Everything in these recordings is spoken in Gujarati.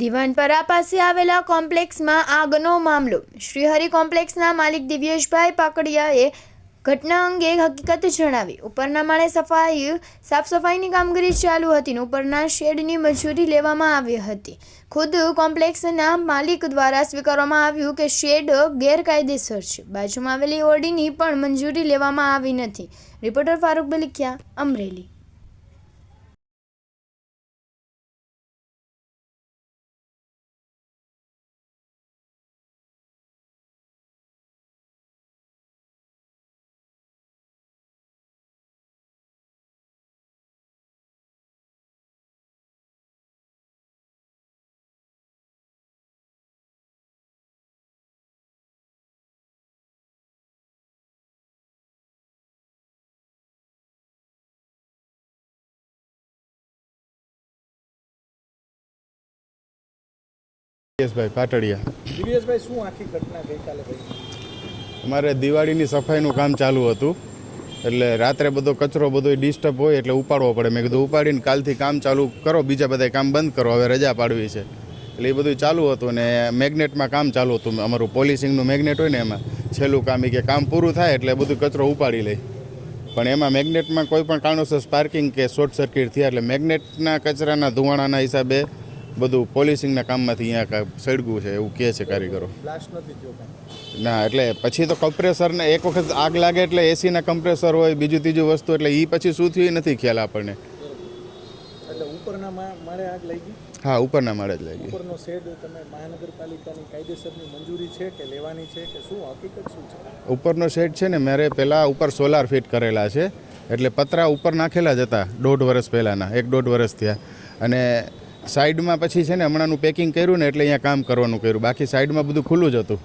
દિવાનપરા પાસે આવેલા કોમ્પ્લેક્સમાં આગનો મામલો. શ્રીહરિ કોમ્પ્લેક્સના માલિક દિવ્યેશભાઈ પાકડિયાએ ઘટના અંગે હકીકત જણાવી. ઉપરના માળે સફાઈ સાફ સફાઈની કામગીરી ચાલુ હતી ઉપરના શેડની મજૂરી લેવામાં આવી હતી. ખુદ કોમ્પ્લેક્સના માલિક દ્વારા સ્વીકારવામાં આવ્યું કે શેડ ગેરકાયદેસર છે. બાજુમાં આવેલી ઓરડીની પણ મંજૂરી લેવામાં આવી નથી. રિપોર્ટર ફારૂક બલિકિયા, અમરેલી. યશભાઈ પાટડિયા. દિવ્યેશભાઈ શું આખી ઘટના ગઈકાલે ભાઈ અમારે દિવાળીની સફાઈનું કામ ચાલુ હતું. એટલે રાત્રે બધો કચરો બધો ડિસ્ટર્બ હોય એટલે ઉપાડવો પડે. મેં કીધું ઉપાડીને કાલથી કામ ચાલુ કરો બીજા બધા કામ બંધ કરો. હવે રજા પાડવી છે. એટલે એ બધું ચાલુ હતું ને મેગ્નેટમાં કામ ચાલુ હતું. અમારું પોલિસિંગનું મેગ્નેટ હોય ને એમાં. છેલ્લું કામ એ કે કામ પૂરું થાય એટલે બધું કચરો ઉપાડી લે. પણ એમાં મેગ્નેટમાં કોઈ પણ કારણોસર સ્પાર્કિંગ કે શોર્ટ સર્કિટ થયા એટલે મેગ્નેટના કચરાના ધુવાણાના હિસાબે બધું પોલિસિંગના કામમાંથી અહીંયા સળગું છે એવું કહે છે કારીગરો. ના એટલે પછી તો કમ્પ્રેસરને એક વખત આગ લાગે એટલે એસીના કમ્પ્રેસર હોય બીજું ત્રીજું વસ્તુ એટલે એ પછી શું થયું નથી ખ્યાલ આપણને. હા ઉપરના માળે જ લાગી. ઉપરનો શેડ તમે મહાનગરપાલિકાની કાયદેસરની મંજૂરી છે કે લેવાની છે કે શું? હકીકત શું છે? ઉપરનો શેડ છે ને મારે પહેલાં ઉપર સોલાર ફિટ કરેલા છે. એટલે પતરા ઉપર નાખેલા જ હતા દોઢ વર્ષ પહેલાંના એક દોઢ વર્ષ થયા. અને સાઈડમાં પછી છે ને હમણાંનું પેકિંગ કર્યું ને એટલે અહીંયા કામ કરવાનું કર્યું. બાકી સાઈડમાં બધું ખુલ્લું જ હતું.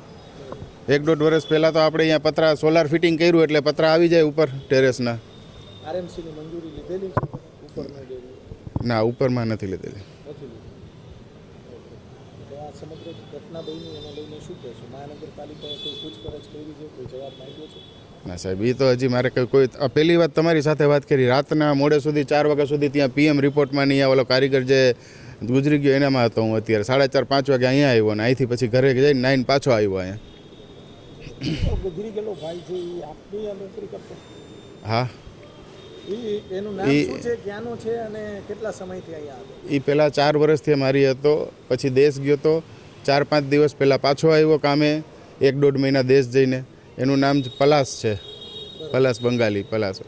એક દોઢ વર્ષ પહેલાં તો આપણે અહીંયા પતરા સોલાર ફિટિંગ કર્યું એટલે પતરા આવી જાય ઉપર ટેરેસના ના. ઉપરમાં નથી લીધેલી. ના સાહેબ એ તો હજી મારે કોઈ પહેલી વાત તમારી સાથે વાત કરી. રાતના મોડે સુધી ચાર વાગ્યા સુધી ત્યાં પીએમ રિપોર્ટમાં નહીં ઓલો કારીગર જે ગુજરી ગયો એનામાં હતો હું અત્યારે. સાડા ચાર પાંચ વાગે અહીંયા આવ્યો ને અહીંથી પછી ઘરે જઈને નાઈન પાછો આવ્યો અહીંયા. ગુજરી ગયેલો ભાઈ છે એ આપની નોકરી કરતો. હા. એ પહેલાં ચાર વર્ષથી મારી હતો પછી દેશ ગયો તો ચાર પાંચ દિવસ પહેલાં પાછો આવ્યો કામે એક દોઢ મહિના દેશ જઈને. એનું નામ પલાસ છે. પલાસ બંગાલી પલાસ.